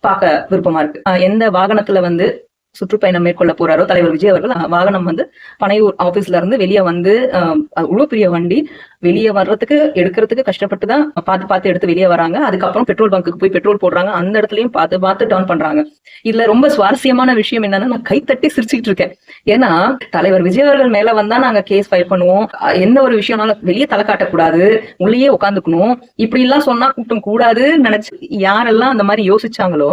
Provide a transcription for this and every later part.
பார்க்க விருப்பமா இருக்கு. எந்த வாகனத்துல வந்து சுற்றுப்பயணம் மேற்கொள்ள போறாரோ தலைவர் விஜய் அவர்கள் வாகனம் வந்து பனையூர் ஆபீஸ்ல இருந்து வெளியே வந்து அஹ், அவ்வளவு பெரிய வண்டி வெளியே வர்றதுக்கு எடுக்கிறதுக்கு கஷ்டப்பட்டு தான் பார்த்து பார்த்து எடுத்து வெளியே வராங்க. அதுக்கப்புறம் பெட்ரோல் பங்க்குக்கு போய் பெட்ரோல் போடுறாங்க. அந்த இடத்துலயும் பார்த்து பார்த்து டர்ன் பண்றாங்க. இதுல ரொம்ப சுவாரஸ்யமான விஷயம் என்னன்னா நான் கைத்தட்டி சிரிச்சுட்டு இருக்கேன். ஏன்னா தலைவர் விஜய் அவர்கள் மேல வந்தா நாங்க கேஸ் ஃபைல் பண்ணுவோம். எந்த ஒரு விஷயம்னாலும் வெளியே தலை காட்டக்கூடாது. உள்ளேயே உட்காந்துக்கணும் இப்படி எல்லாம் சொன்னா கூட்டம் கூடாதுன்னு நினைச்சு யாரெல்லாம் அந்த மாதிரி யோசிச்சாங்களோ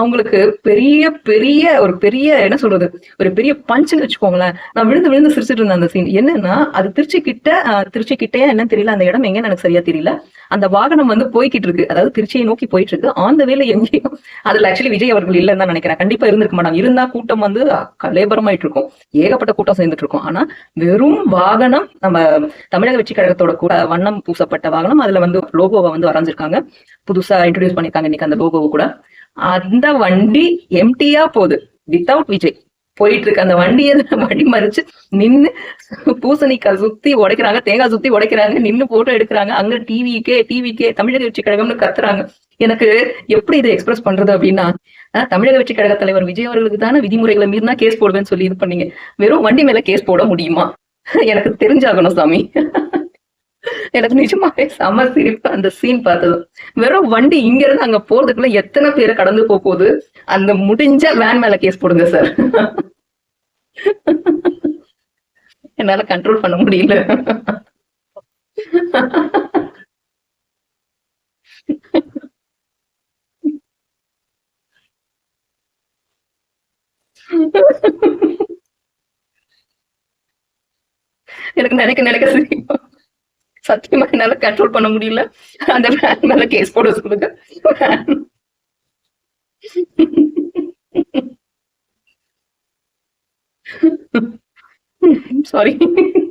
அவங்களுக்கு பெரிய பெரிய ஒரு பெரிய என்ன சொல்றது? ஒரு பெரிய பஞ்சுன்னு வச்சுக்கோங்களேன். நான் விழுந்து விழுந்து சிரிச்சிட்டு இருந்தேன் அந்த சீன் என்னன்னா அது திருச்சி கிட்ட திருச்சி கிட்டே என்னன்னு தெரியல? அந்த இடம் எங்கன்னு எனக்கு சரியா தெரியல. அந்த வாகனம் வந்து போய்கிட்டு இருக்கு அதாவது திருச்சியை நோக்கி போயிட்டு இருக்கு ஆந்த வேலை எங்கேயும் அதுல ஆக்சுவலி விஜய் அவர்கள் இல்லைன்னு தான் நினைக்கிறேன். கண்டிப்பா இருந்திருக்க மாட்டாங்க. இருந்தா கூட்டம் வந்து கலேபரமாயிட்டு இருக்கும் ஏகப்பட்ட கூட்டம் சேர்ந்துட்டு இருக்கும் ஆனா வெறும் வாகனம் நம்ம தமிழக வெற்றி கழகத்தோட கூட வண்ணம் பூசப்பட்ட வாகனம் அதுல வந்து லோகோவை வந்து வரைஞ்சிருக்காங்க. புதுசா இன்ட்ரடியூஸ் பண்ணிருக்காங்க இன்னைக்கு அந்த லோகோவை கூட. அந்த வண்டி எம்டியா போகுது. வித்தவுட் விஜய். போயிட்டு இருக்கு அந்த வண்டியை வண்டி மறிச்சு நின்னு பூசணிக்காய் சுத்தி உடைக்கிறாங்க தேங்காய் சுத்தி உடைக்கிறாங்க நின்னு போட்டோ எடுக்கிறாங்க. அங்க டிவிக்கே டிவிக்கே தமிழக வெற்றி கழகம்னு கத்துறாங்க. எனக்கு எப்படி இதை எக்ஸ்பிரஸ் பண்றது அப்படின்னா தமிழக வெற்றி கழக தலைவர் விஜய் அவர்களுக்கு தானே விதிமுறைகளை மீறினா கேஸ் போடுவேன்னு சொல்லி இது பண்ணீங்க. வெறும் வண்டி மேல கேஸ் போட முடியுமா? எனக்கு தெரிஞ்சாகணும் சாமி. எனக்கு நிஜமாவே செம சிரிப்பு அந்த சீன் பார்த்ததும் வெறும் வண்டி இங்க இருந்து அங்க போறதுக்குள்ள எத்தனை பேரை கடந்து போக போகுது? அந்த முடிஞ்ச வேன் மேல கேஸ் போடுங்க சார் என்னால கண்ட்ரோல் பண்ண முடியல. எனக்கு நினைக்க நினைக்க சிரிப்பா சத்தியமா என்னால கண்ட்ரோல் பண்ண முடியல. அந்த வேன் மேல கேஸ் போட சொல்லுங்க. சாரி